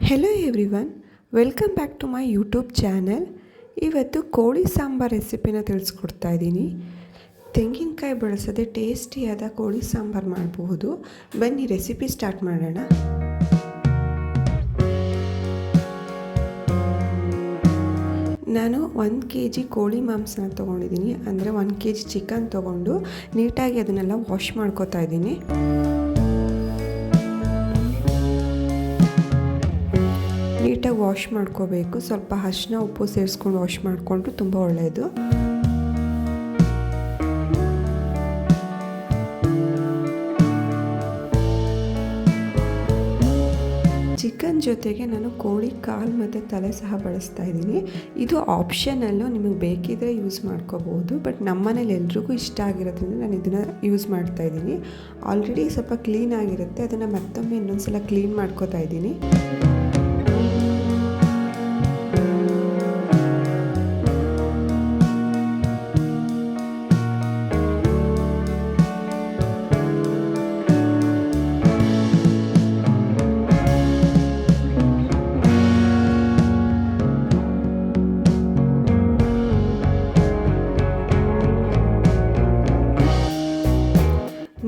Hello everyone welcome back to my YouTube channel ಇವತ್ತು ಕೋಳಿ ಸಾಂಬಾರ್ ರೆಸಿಪಿನ ತಿಳಿಸ್ಕೊಡ್ತಾ ಇದ್ದೀನಿ. ತೆಂಗಿನಕಾಯಿ ಬಳಸದೆ ಟೇಸ್ಟಿಯಾದ ಕೋಳಿ ಸಾಂಬಾರು ಮಾಡಬಹುದು ಬನ್ನಿ ರೆಸಿಪಿ ಸ್ಟಾರ್ಟ್ ಮಾಡೋಣ. ನಾನು ಒಂದು ಕೆ ಜಿ ಕೋಳಿ ಮಾಂಸನ ತೊಗೊಂಡಿದ್ದೀನಿ. ಅಂದರೆ ಒಂದು ಕೆ ಜಿ ಚಿಕನ್ ತೊಗೊಂಡು ನೀಟಾಗಿ ಅದನ್ನೆಲ್ಲ ವಾಶ್ ಮಾಡ್ಕೋತಾ ಇದ್ದೀನಿ. ನೀಟಾಗಿ ವಾಶ್ ಮಾಡ್ಕೋಬೇಕು. ಸ್ವಲ್ಪ ಅರಿಶಿನ ಉಪ್ಪು ಸೇರಿಸ್ಕೊಂಡು ವಾಶ್ ಮಾಡಿಕೊಂಡ್ರು ತುಂಬ ಒಳ್ಳೆಯದು ಚಿಕನ್ ಜೊತೆಗೆ ನಾನು ಕೋಳಿ ಕಾಲು ಮತ್ತು ತಲೆ ಸಹ ಬಳಸ್ತಾ ಇದ್ದೀನಿ. ಇದು ಆಪ್ಷನಲ್ಲು ನಿಮಗೆ ಬೇಕಿದ್ರೆ ಯೂಸ್ ಮಾಡ್ಕೋಬೋದು. ಬಟ್ ನಮ್ಮನೇಲಿ ಎಲ್ರಿಗೂ ಇಷ್ಟ ಆಗಿರೋದ್ರಿಂದ ನಾನು ಇದನ್ನು ಯೂಸ್ ಮಾಡ್ತಾ ಇದ್ದೀನಿ. ಆಲ್ರೆಡಿ ಸ್ವಲ್ಪ ಕ್ಲೀನ್ ಆಗಿರುತ್ತೆ. ಅದನ್ನು ಮತ್ತೊಮ್ಮೆ ಇನ್ನೊಂದು ಸಲ ಕ್ಲೀನ್ ಮಾಡ್ಕೋತಾ ಇದ್ದೀನಿ.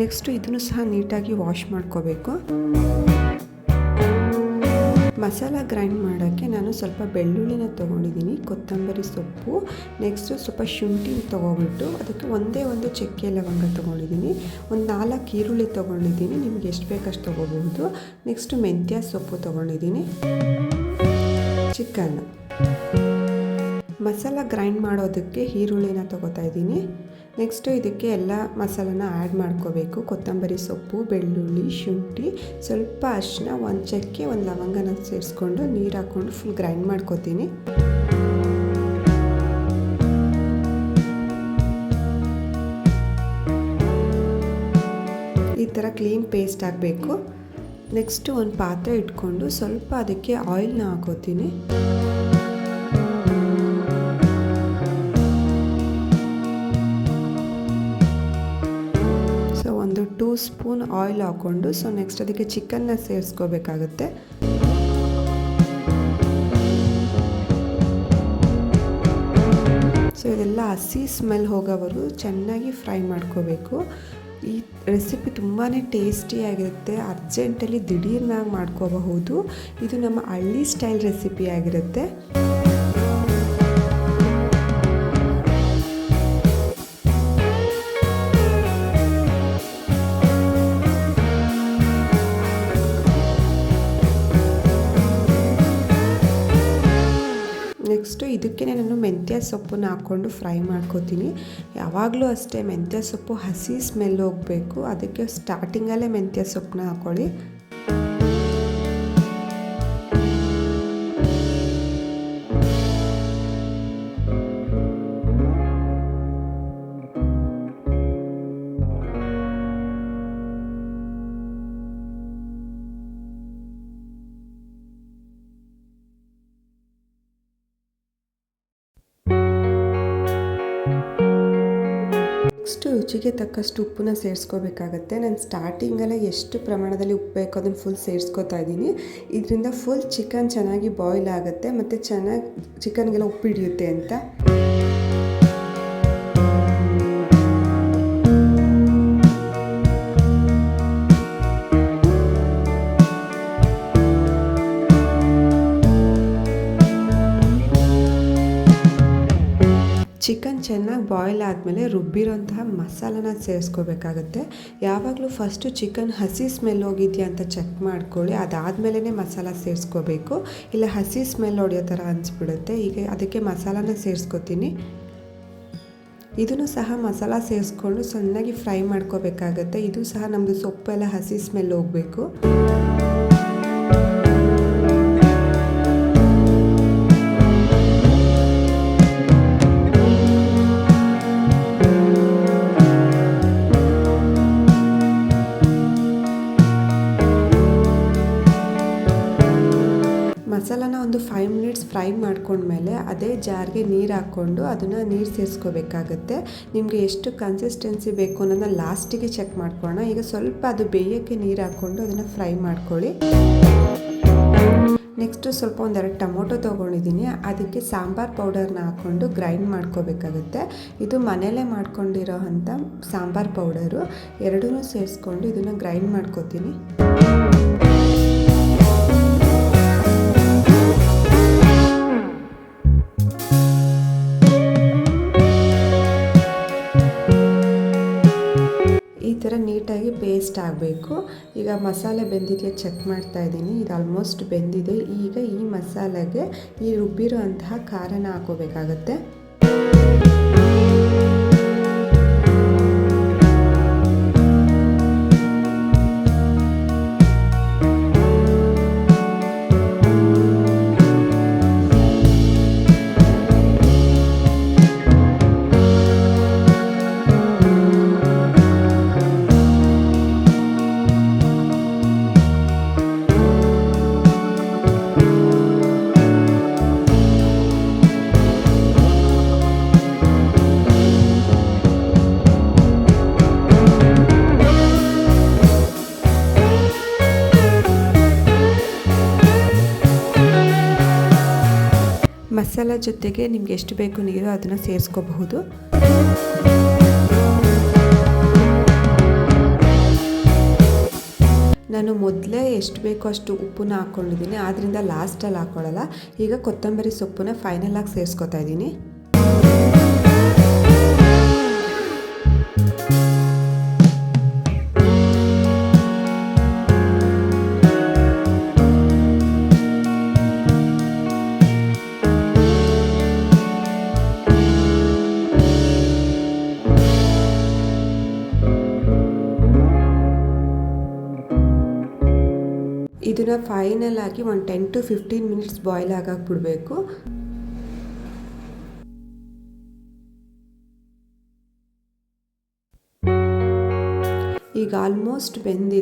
ನೆಕ್ಸ್ಟು ಇದನ್ನು ಸಹ ನೀಟಾಗಿ ವಾಶ್ ಮಾಡ್ಕೋಬೇಕು. ಮಸಾಲ ಗ್ರೈಂಡ್ ಮಾಡೋಕ್ಕೆ ನಾನು ಸ್ವಲ್ಪ ಬೆಳ್ಳುಳ್ಳಿನ ತೊಗೊಂಡಿದ್ದೀನಿ, ಕೊತ್ತಂಬರಿ ಸೊಪ್ಪು. ನೆಕ್ಸ್ಟು ಸ್ವಲ್ಪ ಶುಂಠಿ ತೊಗೊಬಿಟ್ಟು ಅದಕ್ಕೆ ಒಂದೇ ಒಂದು ಚಕ್ಕೆ ಲವಂಗ ತೊಗೊಂಡಿದ್ದೀನಿ. ಒಂದು ನಾಲ್ಕು ಈರುಳ್ಳಿ ತೊಗೊಂಡಿದ್ದೀನಿ, ನಿಮ್ಗೆ ಎಷ್ಟು ಬೇಕಷ್ಟು ತೊಗೋಬಹುದು ನೆಕ್ಸ್ಟು ಮೆಂತ್ಯ ಸೊಪ್ಪು ತೊಗೊಂಡಿದ್ದೀನಿ. ಚಿಕನ್. ಮಸಾಲ ಗ್ರೈಂಡ್ ಮಾಡೋದಕ್ಕೆ ಈರುಳ್ಳಿನ ತೊಗೋತಾ ಇದ್ದೀನಿ. ನೆಕ್ಸ್ಟು ಇದಕ್ಕೆ ಎಲ್ಲ ಮಸಾಲನ ಆ್ಯಡ್ ಮಾಡ್ಕೋಬೇಕು. ಕೊತ್ತಂಬರಿ ಸೊಪ್ಪು, ಬೆಳ್ಳುಳ್ಳಿ, ಶುಂಠಿ, ಸ್ವಲ್ಪ ಅರಿಶಿನ ಒಂದು ಚಕ್ಕೆ, ಒಂದು ಲವಂಗನ ಸೇರಿಸ್ಕೊಂಡು ನೀರು ಹಾಕ್ಕೊಂಡು ಫುಲ್ ಗ್ರೈಂಡ್ ಮಾಡ್ಕೋತೀನಿ. ಈ ಥರ ಕ್ಲೀನ್ ಪೇಸ್ಟ್ ಆಗಬೇಕು. ನೆಕ್ಸ್ಟು ಒಂದು ಪಾತ್ರೆ ಇಟ್ಕೊಂಡು ಸ್ವಲ್ಪ ಅದಕ್ಕೆ ಆಯಿಲ್ನ ಹಾಕೋತೀನಿ. ಸ್ಪೂನ್ ಆಯಿಲ್ ಹಾಕ್ಕೊಂಡು ಸೊ ನೆಕ್ಸ್ಟ್ ಅದಕ್ಕೆ ಚಿಕನ್ನ ಸೇರಿಸ್ಕೋಬೇಕಾಗುತ್ತೆ. ಸೊ ಇದೆಲ್ಲ ಹಸಿ ಸ್ಮೆಲ್ ಹೋಗೋವರೆಗೂ ಚೆನ್ನಾಗಿ ಫ್ರೈ ಮಾಡ್ಕೋಬೇಕು. ಈ ರೆಸಿಪಿ ತುಂಬಾ ಟೇಸ್ಟಿಯಾಗಿರುತ್ತೆ ಅರ್ಜೆಂಟಲ್ಲಿ ದಿಢೀರ್ನಾಗಿ ಮಾಡ್ಕೋಬಹುದು. ಇದು ನಮ್ಮ ಹಳ್ಳಿ ಸ್ಟೈಲ್ ರೆಸಿಪಿ ಆಗಿರುತ್ತೆ. ಮೆಂತ್ಯ ಸೊಪ್ಪನ್ನ ಹಾಕ್ಕೊಂಡು ಫ್ರೈ ಮಾಡ್ಕೋತೀನಿ. ಯಾವಾಗಲೂ ಅಷ್ಟೇ ಮೆಂತ್ಯ ಸೊಪ್ಪು ಹಸಿ ಸ್ಮೆಲ್ ಹೋಗಬೇಕು. ಅದಕ್ಕೆ ಸ್ಟಾರ್ಟಿಂಗಲ್ಲೇ ಮೆಂತ್ಯ ಸೊಪ್ಪನ್ನ ಹಾಕ್ಕೊಳ್ಳಿ ರುಚಿಗೆ ತಕ್ಕಷ್ಟು ಉಪ್ಪನ್ನ ಸೇರಿಸ್ಕೋಬೇಕಾಗತ್ತೆ. ನಾನು ಸ್ಟಾರ್ಟಿಂಗಲ್ಲ ಎಷ್ಟು ಪ್ರಮಾಣದಲ್ಲಿ ಉಪ್ಪು ಬೇಕು ಅದನ್ನು ಫುಲ್ ಸೇರಿಸ್ಕೋತಾ ಇದ್ದೀನಿ. ಇದರಿಂದ ಫುಲ್ ಚಿಕನ್ ಚೆನ್ನಾಗಿ ಬಾಯ್ಲ್ ಆಗುತ್ತೆ. ಮತ್ತು ಚೆನ್ನಾಗಿ ಚಿಕನ್ಗೆಲ್ಲ ಉಪ್ಪು ಹಿಡಿಯುತ್ತೆ ಅಂತ. ಚಿಕನ್ ಚೆನ್ನಾಗಿ ಬಾಯ್ಲ್ ಆದಮೇಲೆ ರುಬ್ಬಿರೋಂತಹ ಮಸಾಲನ ಸೇರಿಸ್ಕೋಬೇಕಾಗುತ್ತೆ. ಯಾವಾಗಲೂ ಫಸ್ಟು ಚಿಕನ್ ಹಸಿ ಸ್ಮೆಲ್ ಹೋಗಿದೆಯಾ ಅಂತ ಚೆಕ್ ಮಾಡ್ಕೊಳ್ಳಿ. ಅದಾದಮೇಲೆ ಮಸಾಲ ಸೇರಿಸ್ಕೋಬೇಕು. ಇಲ್ಲ ಹಸಿ ಸ್ಮೆಲ್ ಹೊಡೆಯೋ ಥರ ಅನಿಸ್ಬಿಡುತ್ತೆ. ಈಗ ಅದಕ್ಕೆ ಮಸಾಲಾನ ಸೇರಿಸ್ಕೋತೀನಿ. ಇದನ್ನು ಸಹ ಮಸಾಲ ಸೇರಿಸ್ಕೊಂಡು ಸಣ್ಣಗೆ ಫ್ರೈ ಮಾಡ್ಕೋಬೇಕಾಗತ್ತೆ. ಇದು ಸಹ ನಮ್ಮದು ಸೊಪ್ಪೆಲ್ಲ ಹಸಿ ಸ್ಮೆಲ್ ಹೋಗಬೇಕು. ಮಸಾಲಾನ ಒಂದು ಫೈವ್ ಮಿನಿಟ್ಸ್ ಫ್ರೈ ಮಾಡ್ಕೊಂಡ್ಮೇಲೆ ಅದೇ ಜಾರ್ಗೆ ನೀರು ಹಾಕ್ಕೊಂಡು ಅದನ್ನು ನೀರು ಸೇರಿಸ್ಕೋಬೇಕಾಗತ್ತೆ. ನಿಮಗೆ ಎಷ್ಟು ಕನ್ಸಿಸ್ಟೆನ್ಸಿ ಬೇಕು ಅನ್ನೋದನ್ನ ಲಾಸ್ಟಿಗೆ ಚೆಕ್ ಮಾಡ್ಕೊಳ್ಳೋಣ. ಈಗ ಸ್ವಲ್ಪ ಅದು ಬೇಯೋಕ್ಕೆ ನೀರು ಹಾಕ್ಕೊಂಡು ಅದನ್ನು ಫ್ರೈ ಮಾಡ್ಕೊಳ್ಳಿ. ನೆಕ್ಸ್ಟು ಸ್ವಲ್ಪ ಒಂದೆರಡು ಟೊಮೊಟೊ ತೊಗೊಂಡಿದ್ದೀನಿ ಅದಕ್ಕೆ ಸಾಂಬಾರು ಪೌಡರ್ನ ಹಾಕ್ಕೊಂಡು ಗ್ರೈಂಡ್ ಮಾಡ್ಕೋಬೇಕಾಗುತ್ತೆ. ಇದು ಮನೆಯಲ್ಲೇ ಮಾಡ್ಕೊಂಡಿರೋ ಅಂಥ ಸಾಂಬಾರು ಪೌಡರು ಎರಡೂ ಸೇರಿಸ್ಕೊಂಡು ಇದನ್ನು ಗ್ರೈಂಡ್ ಮಾಡ್ಕೋತೀನಿ. ಥರ ನೀಟಾಗಿ ಪೇಸ್ಟ್ ಆಗಬೇಕು. ಈಗ ಮಸಾಲೆ ಬೆಂದಿದೆಯಾ ಚೆಕ್ ಮಾಡ್ತಾ ಇದ್ದೀನಿ. ಇದು ಆಲ್ಮೋಸ್ಟ್ ಬೆಂದಿದೆ. ಈಗ ಈ ಮಸಾಲೆಗೆ ಈ ರುಬ್ಬಿರೋ ಅಂತಹ ಖಾರನ ಹಾಕೋಬೇಕಾಗತ್ತೆ. ಮಸಾಲ ಜೊತೆಗೆ ನಿಮ್ಗೆ ಎಷ್ಟು ಬೇಕು ನೀರು ಅದನ್ನು ಸೇರಿಸ್ಕೋಬಹುದು. ನಾನು ಮೊದಲೇ ಎಷ್ಟು ಬೇಕೋ ಅಷ್ಟು ಉಪ್ಪನ್ನ ಹಾಕ್ಕೊಂಡಿದ್ದೀನಿ ಆದ್ದರಿಂದ ಲಾಸ್ಟಲ್ಲಿ ಹಾಕ್ಕೊಳ್ಳಲ್ಲ ಈಗ ಕೊತ್ತಂಬರಿ ಸೊಪ್ಪನ್ನ ಫೈನಲ್ ಆಗಿ ಸೇರಿಸ್ಕೊತಾ ಇದ್ದೀನಿ. ಇದನ್ನು ಫೈನಲ್ ಆಗಿ ಒಂದು ten to fifteen minutes boil ಆಗಕ್ಕೆ ಬಿಡಬೇಕು. ಈಗ ಆಲ್ಮೋಸ್ಟ್ ಬೆಂದಿದೆ.